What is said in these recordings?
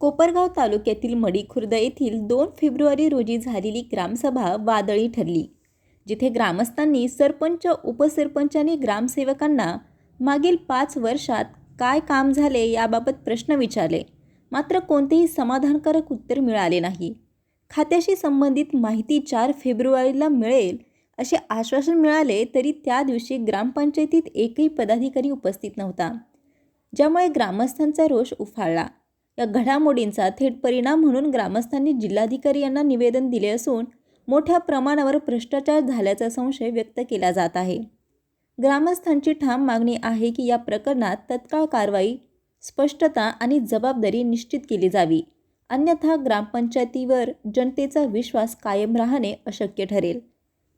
कोपरगाव तालुक्यातील मडीखुर्द येथील दोन फेब्रुवारी रोजी झालेली ग्रामसभा वादळी ठरली जिथे ग्रामस्थांनी सरपंच उपसरपंचांनी ग्रामसेवकांना मागील पाच वर्षात काय काम झाले याबाबत प्रश्न विचारले. मात्र कोणतेही समाधानकारक उत्तर मिळाले नाही. खात्याशी संबंधित माहिती चार फेब्रुवारीला मिळेल असे आश्वासन मिळाले तरी त्या दिवशी ग्रामपंचायतीत एकही पदाधिकारी उपस्थित नव्हता ज्यामुळे ग्रामस्थांचा रोष उफाळला. या घडामोडींचा थेट परिणाम म्हणून ग्रामस्थांनी जिल्हाधिकारी यांना निवेदन दिले असून मोठ्या प्रमाणावर भ्रष्टाचार झाल्याचा संशय व्यक्त केला जात आहे. ग्रामस्थांची ठाम मागणी आहे की या प्रकरणात तत्काळ कारवाई स्पष्टता आणि जबाबदारी निश्चित केली जावी. अन्यथा ग्रामपंचायतीवर जनतेचा विश्वास कायम राहणे अशक्य ठरेल.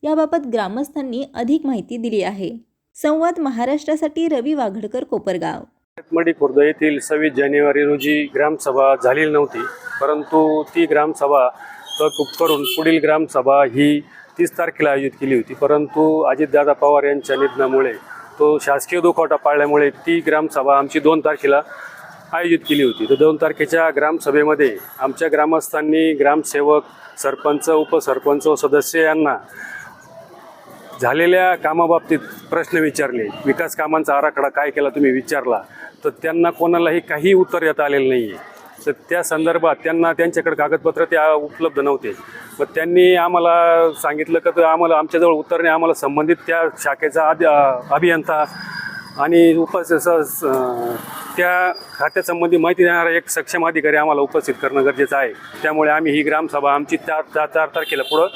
याबाबत ग्रामस्थांनी अधिक माहिती दिली आहे. संवाद महाराष्ट्रासाठी रवी वाघडकर कोपरगाव. मडी खुर्द येथील सव्वीस जानेवारी रोजी ग्रामसभा झालेली नव्हती परंतु ती ग्रामसभा तहकूब करून पुढील ग्रामसभा ही तीस तारखेला आयोजित केली होती. परंतु अजितदादा पवार यांच्या निधनामुळे तो शासकीय दुखवटा पाळल्यामुळे ती ग्रामसभा आमची दोन तारखेला आयोजित केली होती. तर दोन तारखेच्या ग्रामसभेमध्ये आमच्या ग्रामस्थांनी ग्रामसेवक सरपंच उपसरपंच व सदस्य यांना झालेल्या कामाबाबतीत प्रश्न विचारले. विकास कामांचा आराखडा काय केला तुम्ही विचारला. तर त्यांना कोणालाही काही उत्तर येता आलेलं नाही आहे तर त्या संदर्भात त्यांना त्यांच्याकडे कागदपत्र त्या उपलब्ध नव्हते. मग त्यांनी आम्हाला सांगितलं का तर आम्हाला आमच्याजवळ उत्तर नाही आम्हाला संबंधित त्या शाखेचा आदि अभियंता आणि उप स- त्या खात्यासंबंधी माहिती देणारा एक सक्षम अधिकारी आम्हाला उपस्थित करणं गरजेचं आहे. त्यामुळे आम्ही ही ग्रामसभा आमची चार चार चार तारखेला पुढं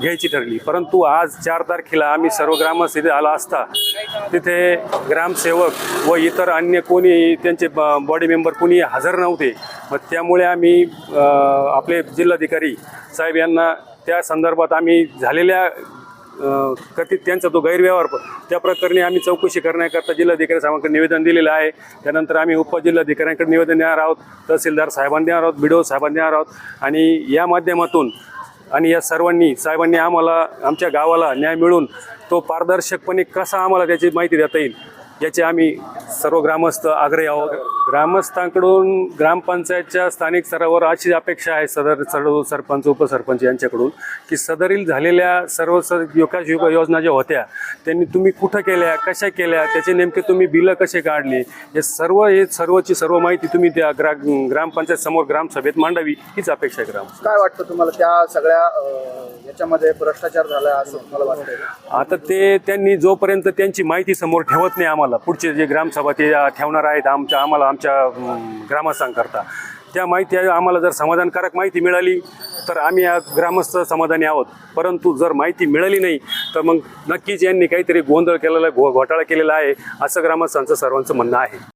घ्यायची ठरली. परंतु आज चार तारखेला आम्ही सर्व ग्रामस्थ इथे आला असता. तिथे ग्रामसेवक व इतर अन्य कोणी त्यांचे बॉडी मेंबर कोणी हजर नव्हते. मग त्यामुळे आम्ही आपले जिल्हाधिकारी साहेब यांना त्या संदर्भात आम्ही झालेल्या कथित त्यांचा तो गैरव्यवहार त्या प्रकरणी आम्ही चौकशी करण्याकरता जिल्हाधिकारी साहेबांकडे निवेदन दिलेलं आहे. त्यानंतर आम्ही उपजिल्हाधिकाऱ्यांकडे निवेदन देणार आहोत. तहसीलदार साहेबांना देणार आहोत. बिडो साहेबांना देणार आहोत. आणि या माध्यमातून आणि या सर्वांनी साहेबांनी आम्हाला आमच्या गावाला न्याय मिळून तो पारदर्शकपणे कसा आम्हाला त्याची माहिती देता येईल याचे आम्ही सर्व ग्रामस्थ आग्रही आहोत. ग्रामस्थांकडून ग्रामपंचायतच्या स्थानिक स्तरावर अशी अपेक्षा आहे सदर सर्व सरपंच उपसरपंच यांच्याकडून की सदरील झालेल्या सर्व स विकास युग योजना ज्या होत्या त्यांनी तुम्ही कुठं केल्या कशा केल्या त्याचे नेमके तुम्ही बिलं कसे काढली हे सर्व हे सर्वची सर्व माहिती तुम्ही त्या ग्रा ग्रामपंचायत समोर ग्रामसभेत मांडावी हीच अपेक्षा आहे ग्राम काय वाटतं तुम्हाला त्या सगळ्या याच्यामध्ये भ्रष्टाचार झाला असं तुम्हाला वाटतंय का? आता ते त्यांनी जोपर्यंत त्यांची माहिती समोर ठेवत नाही आम्हाला पुढचे जे ग्रामसभा ते ठेवणार आहेत आमच्या आम्हाला आमच्या ग्रामस्थांकरता. त्या माहिती आम्हाला जर समाधानकारक माहिती मिळाली तर आम्ही या ग्रामस्थ समाधानी आहोत. परंतु जर माहिती मिळाली नाही तर मग नक्कीच यांनी काहीतरी गोंधळ केलेला घो घोटाळा केलेला आहे असं ग्रामस्थांचं सर्वांचं म्हणणं आहे.